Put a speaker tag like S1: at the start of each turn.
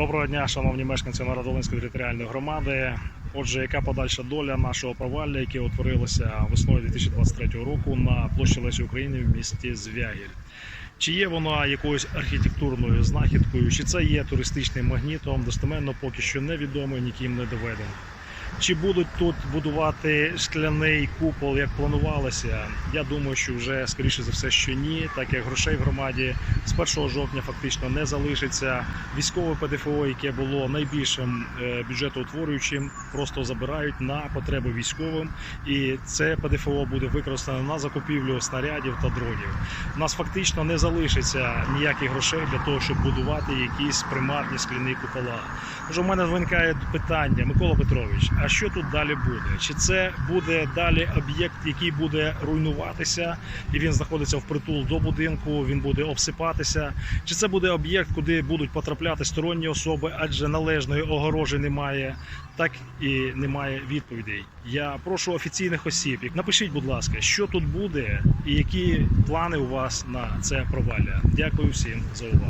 S1: Доброго дня, шановні мешканці Народолинської територіальної громади. Отже, яка подальша доля нашого провалля, яке утворилося весною 2023 року на площі Лесі України в місті Звягіль? Чи є вона якоюсь архітектурною знахідкою, чи це є туристичним магнітом, достеменно поки що невідомо ніким не доведено. Чи будуть тут будувати шкляний купол, як планувалося? Я думаю, що вже скоріше за все, що ні, так як грошей в громаді з 1 жовтня фактично не залишиться. Військове ПДФО, яке було найбільшим е, бюджетоутворюючим, просто забирають на потреби військовим, і це ПДФО буде використано на закупівлю снарядів та дронів. У нас фактично не залишиться ніяких грошей для того, щоб будувати якісь примарні скляні купола. Тож у мене виникає питання, Микола Петрович, а що тут далі буде? Чи це буде далі об'єкт, який буде руйнуватися, і він знаходиться впритул до будинку, він буде обсипатися? Чи це буде об'єкт, куди будуть потрапляти сторонні особи, адже належної огорожі немає, так і немає відповідей. Я прошу офіційних осіб, напишіть, будь ласка, що тут буде і які плани у вас на це провалля. Дякую всім за увагу.